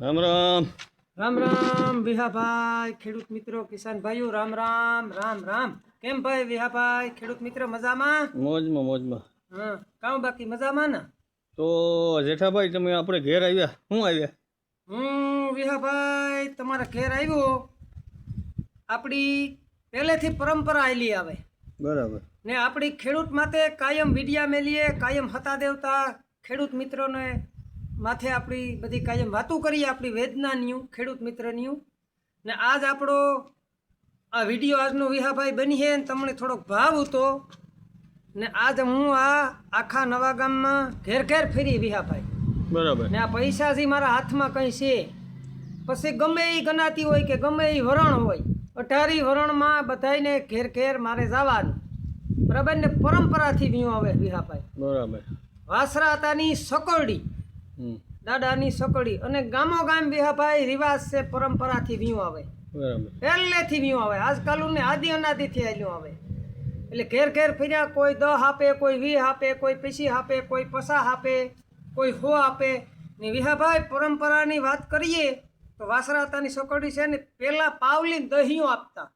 રામ રામ. રામ રામ વિહાભાઈ ખેડૂત મિત્રો કિસાન ભાઈઓ રામ રામ રામ રામ. કેમ ભાઈ વિહાભાઈ ખેડૂત મિત્ર મજામાં? મોજમાં મોજમાં. હા કામ બાકી મજામાં ને? તો જેઠાભાઈ તમે આપણે ઘેર આવ્યા. હું આવ્યા? હું વિહાભાઈ તમારા ઘેર આવ્યો. આપણી પહેલેથી પરંપરા આવેલી આવે. બરાબર. ને આપણી ખેડૂત માટે કાયમ વિડિયા મેલીએ કાયમ હતા દેવતા. ખેડૂત મિત્રોને માથે આપણી બધી કાયમ વાતું કરીએ આપણી વેદનાન્યું ખેડૂત મિત્રન્યું ને આજ આપણો આ વીડિયો આજનો વિહાભાઈ બની છે ને તમને થોડોક ભાવ હતો. ને આજ હું આ આખા નવા ગામમાં ઘેર ઘેર ફેરી વિહાભાઈ. બરાબર. ને આ પૈસા જે મારા હાથમાં કંઈ છે પછી ગમે એ ગણાતી હોય કે ગમે એ વરણ હોય અઢારી વરણમાં બધાયને ઘેર ઘેર મારે જવાનું. બરાબર ને પરંપરાથી વ્યું આવે વિહાભાઈ. બરાબર. વાસરા હતાની સકરડી દાદાની સકડી અને ગામો ગામ વિહાભાઈ રિવાજ છે પરંપરાથી વ્યું આવે. બરાબર. પહેલેથી વ્યું આવે. આજકાલનું ને આદિ અનાદિથી આલ્યું આવે. એટલે ઘેર ઘેર ફર્યા કોઈ દહ આપે કોઈ વી આપે કોઈ પીસી આપે કોઈ પસા આપે કોઈ હો આપે. ને વિહાભાઈ પરંપરાની વાત કરીએ તો વાસરાતાની સકોડી છે ને પહેલાં પાવલી દહીઓ આપતા.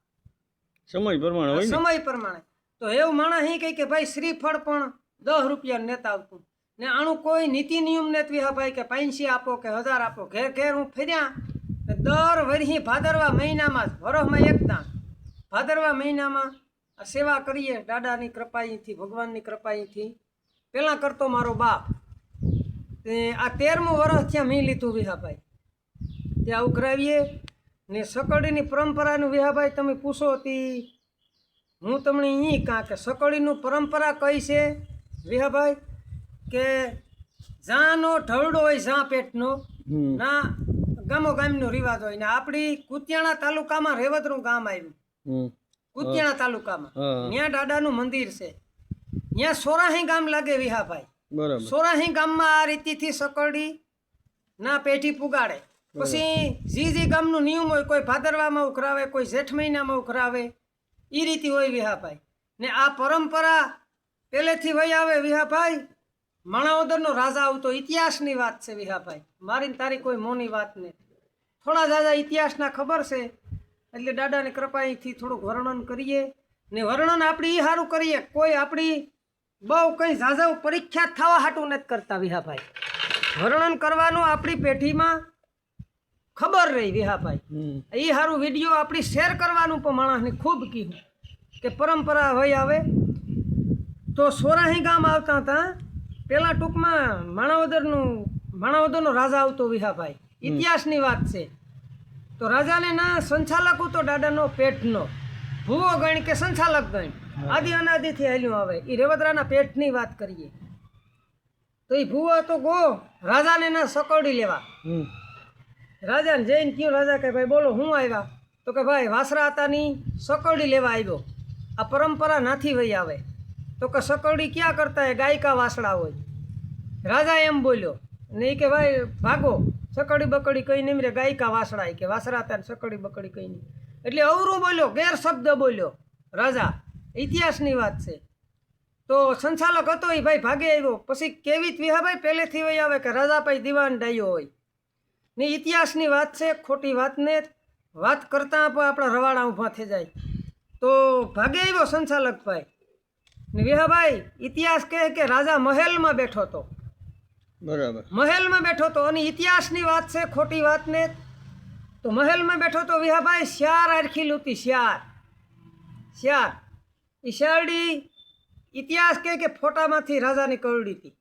સમય પ્રમાણે સમય પ્રમાણે. તો એવું માણસ અહીં કહે કે ભાઈ શ્રીફળ પણ દસ રૂપિયા નેતા આવતું ને આનું કોઈ નીતિ નિયમ ને વિહાભાઈ કે પાંચસી આપો કે હજાર આપો. ઘેર ઘેર હું ફર્યા દર વરહી ભાદરવા મહિનામાં જ, વરસમાં એક દાણ. ભાદરવા મહિનામાં આ સેવા કરીએ દાદાની કૃપાઈથી, ભગવાનની કૃપાઈથી. પહેલાં કરતો મારો બાપ. આ તેરમું વરસ ત્યાં મેં લીધું વિહાભાઈ ત્યાં ઉઘરાવીએ ને સકડીની પરંપરાનું વિહાભાઈ તમે પૂછો તી હું તમને અહીં કાં કે સકડીનું પરંપરા કઈ છે વિહાભાઈ કે જાનો ઢળડો હોય ઝા પેટનો ના ગામો ગામનો રિવાજ હોય. ને આપણી કુતિયાણા તાલુકામાં રેવતરું ગામ આવ્યું. કુતિયાણા તાલુકામાં. ત્યાં દાદાનું મંદિર છે. ત્યાં સોરાહી ગામ લાગે વિહાભાઈ. સોરાહી ગામમાં આ રીતિથી સકરડી ના પેઢી પુગાડે. પછી જી જી ગામનું નિયમ હોય કોઈ ભાદરવામાં ઉખરાવે કોઈ જેઠ મહિનામાં ઉખરાવે એ રીતે હોય વિહાભાઈ. ને આ પરંપરા પહેલેથી વહી આવે વિહાભાઈ, માણાવદરનો રાજા આવતો ઇતિહાસની વાત છે વિહાભાઈ. મારી તારી કોઈ મોની વાત નથી. થોડા દાદા ઇતિહાસના ખબર છે, એટલે દાદાની કૃપાથી થોડુંક વર્ણન કરીએ. ને વર્ણન આપણે એ સારું કરીએ, કોઈ આપણી બહુ કંઈ ઝાઝા પરીક્ષા થવા હાટું નથી કરતા વિહાભાઈ. વર્ણન કરવાનું આપણી પેઢીમાં ખબર રહી વિહાભાઈ. એ સારું વીડિયો આપણી શેર કરવાનું પણ માણસને ખૂબ કીધું કે પરંપરા હોય આવે. તો સોરાહી ગામ આવતા હતા. પેલા ટૂંકમાં માણાવદરનું માણાવદરનો રાજા આવતો વિહાભાઈ. ઇતિહાસની વાત છે. તો રાજાને ના સંચાલક હતો દાદાનો પેટનો. ભૂવો ગણ કે સંચાલક ગણ. આદિ અનાદિથી હેલ્યું આવે. એ રેવદરાના પેટની વાત કરીએ. તો એ ભૂવો તો ગો રાજાને ના સકોડી લેવા. રાજાને જઈને કયું રાજા કે, ભાઈ બોલો, હું આવ્યા? તો કે, ભાઈ, વાસરા હતાની સકરડી લેવા આવ્યો. આ પરંપરા નાથી વહી આવે. તો કે, સકરડી ક્યાં કરતા એ ગાયકા વાસડા હોય? રાજા એમ બોલ્યો. ને એ કે, ભાઈ, ભાગો. સકડી બકડી કઈ નહીં રે, ગાયકા વાસડા કે, વાસરા હતા સકડી બકડી કઈ નહીં એટલે અવરું બોલ્યો, ગેર શબ્દ બોલ્યો. રાજા, ઇતિહાસની વાત છે. તો સંચાલક હતો એ ભાઈ, ભાગે આવ્યો. પછી કેવી વિહાભાઈ પહેલેથી વહી આવે કે રાજાભાઈ દિવાન ડાયો હોય. ને ઇતિહાસની વાત છે ખોટી વાતને વાત કરતાં પણ આપણા રવાડા ઊભા થઈ જાય. તો ભાગે આવ્યો સંચાલકભાઈ. ને વિહાભાઈ ઇતિહાસ કહે કે રાજા મહેલમાં બેઠો હતો. બરાબર. મહેલમાં બેઠો હતો અને ઇતિહાસની વાત છે ખોટી વાતને તો મહેલમાં બેઠો તો વિહાભાઈ શ્યાર આરખી લૂતી શ્યાર. શ્યાર. એ શ્યારડી ઇતિહાસ કહે કે ફોટામાંથી રાજાની કરડી હતી.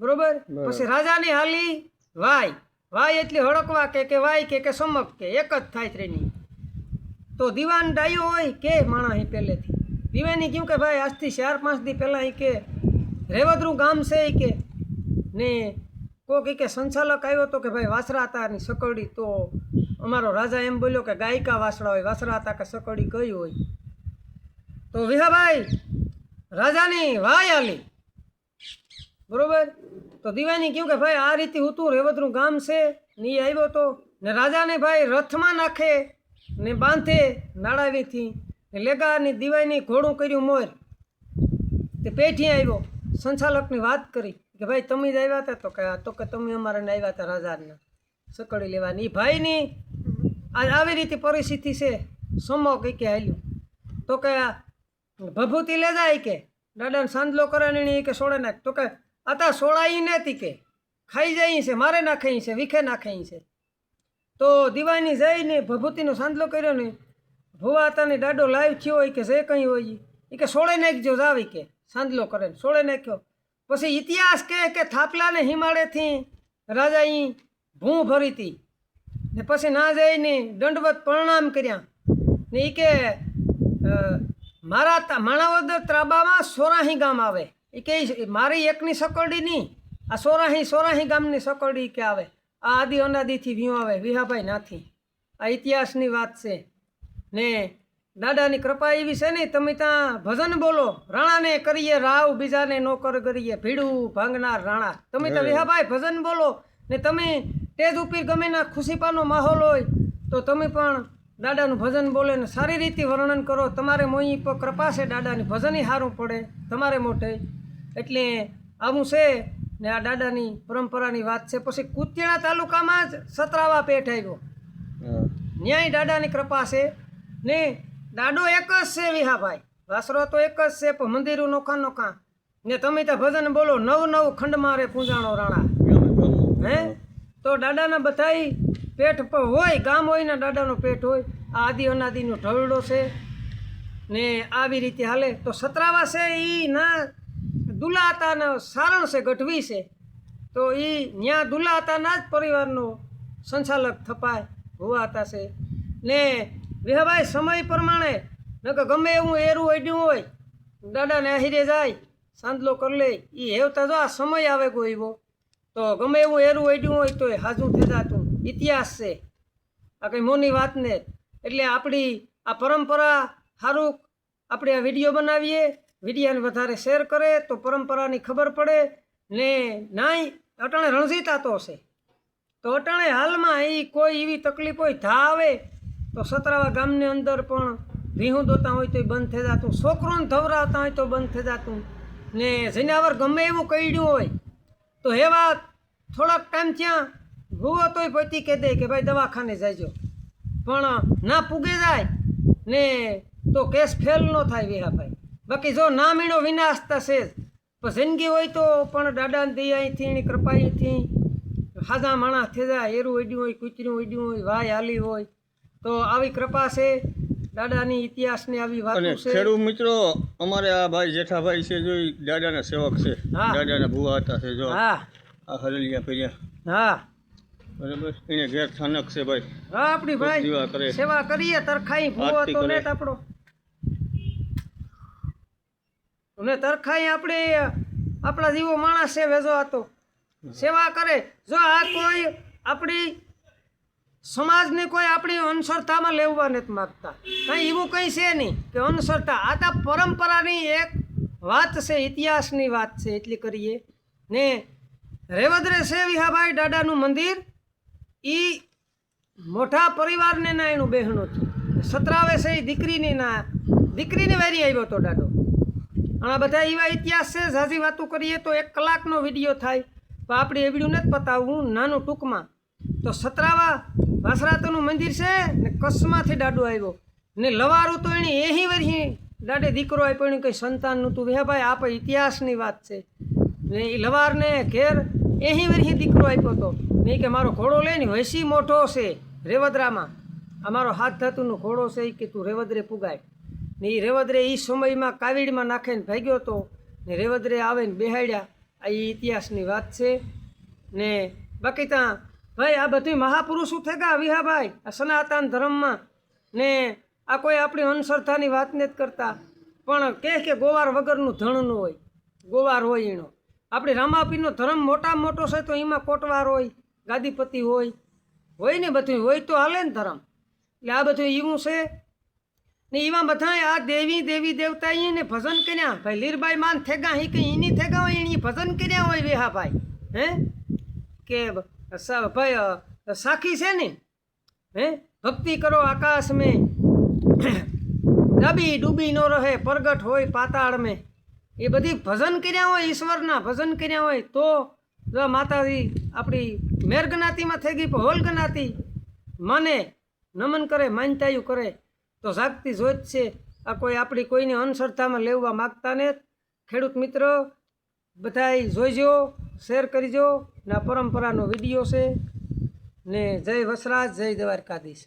બરોબર. પછી રાજાની હાલી વાય. વાય એટલે હડકવા કે કે વાય કે કે સમક કે એક જ થાય ત્રેની. તો દીવાન ડાયો હોય કે માણા અહીં પહેલેથી. દીવાની કહ્યું કે ભાઈ આજથી ચાર પાંચ દી પહેલાં અહીં કે રેવદરું ગામ છે કે. ને કોક ઈ કે સંચાલક આવ્યો તો કે ભાઈ વાસરા હતા ની સકડી તો અમારો રાજા એમ બોલ્યો કે ગાયિકા વાસડા હોય, વાસરા હતા કે સકડી કઈ હોય. તો વિહાભાઈ, રાજાની વાય આલી. બરોબર? તો દિવાની કહ્યું કે ભાઈ, આ રીતે હું તું રેવતનું ગામ છે, ને એ આવ્યો તો. ને રાજાને ભાઈ રથમાં નાખે, ને બાંધે નાળાવીથી. ને લેગાની દિવાયની ઘોડું કર્યું મોર. તે પેઠી આવ્યો. સંચાલકની વાત કરી કે ભાઈ, તમે જ આવ્યા હતા? તો કે. તો કે તમે અમારે આવ્યા હતા રાજાના સકડી લેવાની ભાઈની આ આવી રીતે પરિસ્થિતિ છે. સમો કંઈ કે હાલ્યું. તો કે ભભૂતિ લે જાય કે? દાદાને સાંદલો કરે ને કે સોડે નાખ. તો કે આતા સોળાઈ નથી કે, ખાઈ જાય છે, મારે નાખાઈ છે, વિખે નાખાઈ છે. તો દિવાની જઈને ભભૂતિનો સાંદલો કર્યો ને, ભુવા તાની દાડો લાઈવ થયો હોય કે જે કંઈ હોય એ કે સોળે નાખજો જાવી કે સાંદલો કરે ને, સોળે નાખ્યો. પછી ઇતિહાસ કહે કે થાપલાને હિમાળેથી રાજા અહીં ભૂ ભરી હતી ને પછી ના જઈને દંડવત પ્રણામ કર્યા. ને એ કે મારા માણાવદર ત્રાબામાં સોરાહી ગામ આવે. એ કે મારી એકની સકરડી નહીં આ સોરાહી સોરાહી ગામની સકરડી કે આવે. આ આદિ અનાદિથી વ્યૂ આવે વિહાભાઈ નાથી. આ ઇતિહાસની વાત છે. ને દાદાની કૃપા એવી છે ને તમે ત્યાં ભજન બોલો. રાણાને કરીએ રાવ બીજાને નોકર કરીએ. ભીડું ભાંગનાર રાણા. તમે ત્યાં વિહાભાઈ ભજન બોલો. ને તમે તેજ ઉપર ગમે ના ખુશીપાનો માહોલ હોય તો તમે પણ દાદાનું ભજન બોલે ને સારી રીતે વર્ણન કરો. તમારે મોઈ પર કૃપા છે દાદાની. ભજન સારું પડે તમારે મોટે. એટલે આવું છે ને આ દાદાની પરંપરાની વાત છે. પછી કુતિયાણા તાલુકામાં જ સતરાવા પેઠ આવ્યો. ન્યાય દાદાની કૃપા છે ને દાડો એક જ છે વિહાભાઈ. વાસરો તો એક જ છે પણ મંદિરો નોખા નોખા. ને તમે ત્યાં ભજન બોલો નવ નવ ખંડ મારે પૂંજાણો રાણા. હે? તો દાદાના બધાય પેટ પર હોય ગામ હોય ને દાદાનો પેટ હોય. આ આદિ અનાદિનો ઢવડો છે ને આવી રીતે હાલે. તો સતરાવા છે એ ના દુલાતાના સારણ છે ગઢવી છે, તો એ ન્યા દુલાતાના જ પરિવારનો સંચાલક થપાય હોવાતા છે. ને વિહભાઈ સમય પ્રમાણે નકર ગમે એવું એરું અડ્યું હોય, દાદાને આહિરે જાય સાંદલો કરી લે એ હેવતા જો આ સમય આવે કોઈ એવો, તો ગમે એવું એરું અડ્યું હોય તો એ હાજુ થઈ ઇતિહાસ છે. આ કંઈ મોની વાત ને એટલે આપણી આ પરંપરા સારું આપણે આ વીડિયો બનાવીએ. વિડીયાને વધારે શેર કરે તો પરંપરાની ખબર પડે ને નાય અટાણે રણજીતા તો છે તો અટાણે હાલમાં એ કોઈ એવી તકલીફ હોય ધા આવે તો સતરાવા ગામની અંદર પણ વિહું દોતા હોય તો બંધ થઈ જતું, છોકરોને ધવરાવતા હોય તો બંધ થઈ જતું. ને જનાવર ગમે એવું કહ્યું હોય તો એવા થોડાક ટાઈમ ત્યાં ભૂવો તોય પતિ કહી દે કે ભાઈ દવાખાને જાયજો. પણ ના પૂગે જાય ને તો કેસ ફેલ ન થાય વિહાભાઈ. બાકી જો ના મીણો વિનાશ થશે પણ જિંદગી હોય તો પણ દાદાની અહીંથી એની કૃપાઈથી હાજા માણસ થઈ જાય. એરું ઉડ્યું હોય કૂતરું ઉડ્યું હોય વાય હાલી હોય તો આવી કૃપા છે. દાદાની ઇતિહાસની આવી વાત છે. ખેડૂત મિત્રો અમારે આ ભાઈ જેઠાભાઈ છે જો દાદાના સેવક છે. દાદાના ભુવા હતા છે જો. હા. આ હરલિયા ફેર્યા હા. બરાબર? એને ઘેર સ્થાનક છે ભાઈ. હા આપણી ભાઈ સેવા કરીએ તરખાઈ ભૂવો તો નેટ આપણો. અને તરખાઈ આપણે, આપણા જેવો માણસ છે વેજો હતો સેવા કરે. જો આ કોઈ આપણી સમાજને કોઈ આપણી અનસરતામાં લેવા નથી માગતા. કાંઈ એવું કંઈ છે નહીં કે અનસરતા. આ તો પરંપરાની એક વાત છે, ઇતિહાસની વાત છે, એટલી કરીએ. ને રેવદરે છે વિહાભાઈ દાદાનું મંદિર. એ મોટા પરિવારને ના એનું બહેનો હતું સતરાવે છે એ દીકરીની ના, દીકરીને વેરી આવ્યો હતો અને આ બધા એવા ઇતિહાસ છે ઝાઝી વાતો કરીએ તો એક કલાકનો વીડિયો થાય. તો આપણે એવડ્યું નથી પતાવવું, નાનું ટૂંકમાં. તો સતરાવા વાસરાતોનું મંદિર છે ને કચ્છમાંથી દાડો આવ્યો. ને લવારું તો એની એહી વરી દાડે દીકરો આપ્યો, એની કંઈ સંતાન નહોતું. વેભાઈ આપણે ઇતિહાસની વાત છે. ને એ લવારને ઘેર એહી વરી દીકરો આપ્યો હતો ને કે મારો ઘોડો લઈને વૈસી મોટો છે રેવદરામાં. અમારો હાથ ધાતુનો ઘોડો છે એ કે તું રેવદરે પુગાય. ને એ રેવદરે એ સમયમાં કાવીડમાં નાખીને ભાગ્યો હતો ને રેવદરે આવીને બેહાડ્યા. આ એ ઇતિહાસની વાત છે. ને બાકી ત્યાં ભાઈ આ બધું મહાપુરુષો થઈ ગયા વિહાભાઈ, આ સનાતન ધર્મમાં. ને આ કોઈ આપણી અનશ્રદ્ધાની વાત નથી કરતા. પણ કહે કે ગોવાર વગરનું ધણ ન હોય. ગોવાર હોય એનો. આપણે રામાપીરનો ધર્મ મોટામાં મોટો છે તો એમાં કોટવાર હોય, ગાદીપતિ હોય. હોય ને બધું હોય તો હાલે ને ધર્મ. એટલે આ બધું એવું છે. ને એમાં બધાય આ દેવી દેવી દેવતા એને ભજન કર્યા. ભાઈ લીરબાઈ માન થેગા હી કઈ એની થેગા હોય એની ભજન કર્યા હોય વેહા ભાઈ હે? કે ભાઈ સાખી છે ને? હે? ભક્તિ કરો આકાશ મેં ડબી ડૂબી નો રહે, પ્રગટ હોય પાતાળ મેં એ બધી ભજન કર્યા હોય, ઈશ્વરના ભજન કર્યા હોય, તો જો માતાજી આપણી મેર જ્ઞાતિમાં થઈ ગઈ હોલ જ્ઞાતિ મને નમન કરે, માનતાયું કરે. તો જાગતી જોત છે. આ કોઈ આપણી કોઈની અંધશ્રદ્ધામાં લેવા માગતા ને ખેડૂત મિત્ર, બધાય જોઈજો શેર કરીજો ને આ પરંપરાનો વીડિયો છે. ને જય વસરાજ, જય દ્વારકાધીશ.